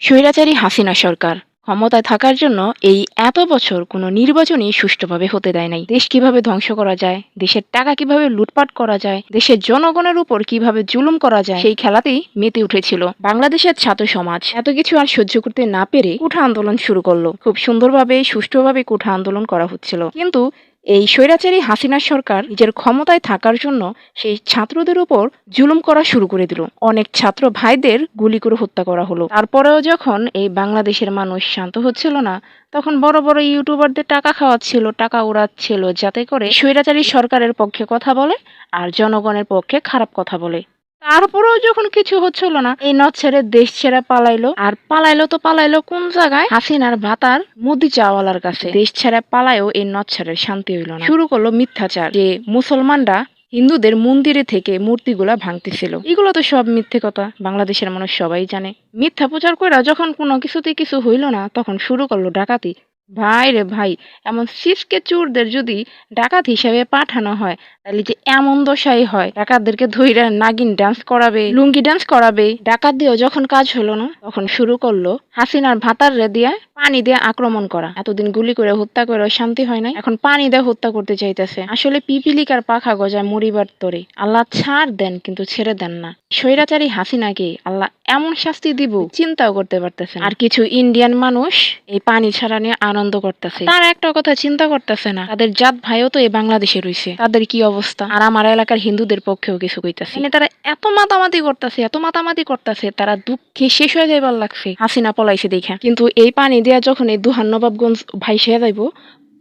স্বৈরাচারী হাসিনা সরকার ক্ষমতায় থাকার জন্য এই এত বছর কোনো নির্বাচনই সুষ্ঠুভাবে হতে দেয় নাই। দেশ কীভাবে ধ্বংস করা যায়? দেশের টাকা কীভাবে লুটপাট করা যায়? দেশের জনগণের উপর কীভাবে জুলুম করা যায়? সেই খেলাতেই মেতে উঠেছিল বাংলাদেশের ছাত্র সমাজ। এত কিছু আর সহ্য করতে না পেরে কুঠা আন্দোলন শুরু করল। খুব সুন্দরভাবে, সুষ্ঠুভাবে কুঠা আন্দোলন করা হচ্ছিল। কিন্তু এই স্বৈরাচারী হাসিনা সরকার নিজের ক্ষমতায় থাকার জন্য সেই ছাত্রদের উপর জুলুম করা শুরু করে দিল। অনেক ছাত্র ভাইদের গুলি করে হত্যা করা হলো। তারপরেও যখন এই বাংলাদেশের মানুষ শান্ত হচ্ছিল না, তখন বড় বড় ইউটিউবারদের টাকা খাওয়াচ্ছিল, টাকা উড়াচ্ছিল, যাতে করে স্বৈরাচারী সরকারের পক্ষে কথা বলে আর জনগণের পক্ষে খারাপ কথা বলে। তারপরেও যখন কিছু হচ্ছিল না, এই নদ ছেড়ে দেশ ছেড়ে পালাইলো। আর পালাইলো তো পালাইলো কোন জায়গায়? হাসিনার ভাতার মুদি চাওয়ালার কাছে। দেশ ছেড়ে পালায়ও এই নদ ছেড়ে শান্তি হইল না। শুরু করল মিথ্যাচার, যে মুসলমানরা হিন্দুদের মন্দিরে থেকে মূর্তিগুলা ভাঙতেছিল। এগুলো তো সব মিথ্যে কথা, বাংলাদেশের মানুষ সবাই জানে। মিথ্যা প্রচার কইরা যখন কোনো কিছুতে কিছু হইল না, তখন শুরু করল ডাকাতি। ভাই রে ভাই, এমন সিসকে চোরদের যদি ডাকাত হিসেবে পাঠানো হয়, তাহলে যে এমন দশাই হয়। ডাকাতদেরকে ধইরা নাগিন ডান্স করাবে, লুঙ্গি ডান্স করাবে। ডাকাত দিয়েও যখন কাজ হলো না, তখন শুরু করল হাসিনার ভাতার রে দিয়ে পানি দিয়ে আক্রমণ করা। এতদিন গুলি করে হত্যা করে শান্তি হয় নাই, এখন পানি দিয়ে হত্যা করতে চাইতেছে। আসলে পিপিলিকার পাখা গজায় মরিবার তরে। আল্লাহ ছাড় দেন, কিন্তু ছেড়ে দেন না। স্বৈরাচারী হাসিনাকে আল্লাহ এমন শাস্তি দিব, চিন্তাও করতে পারতেছে আর কিছু ইন্ডিয়ান মানুষ এই পানি ছাড়া নিয়ে আনন্দ করতেছে। তার একটা কথা চিন্তা করতেছে না। তাদের জাত ভাইও তো এই বাংলাদেশে রয়েছে। তাদের কি অবস্থা? আর আমার এলাকার হিন্দুদের পক্ষেও কিছু কইতাছে। মানে তারা এত মাতামাতি করতেছে এত মাতামাতি করতেছে তারা দুঃখে শেষ হয়ে যাইবার লাগছে। হাসিনা পলাইছে দেখা। কিন্তু এই পানি দেয়া যখন এই দুহান নবাবগঞ্জ ভাইসে যাইব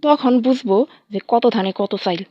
তখন বুঝব যে কত ধানে কত চাইল।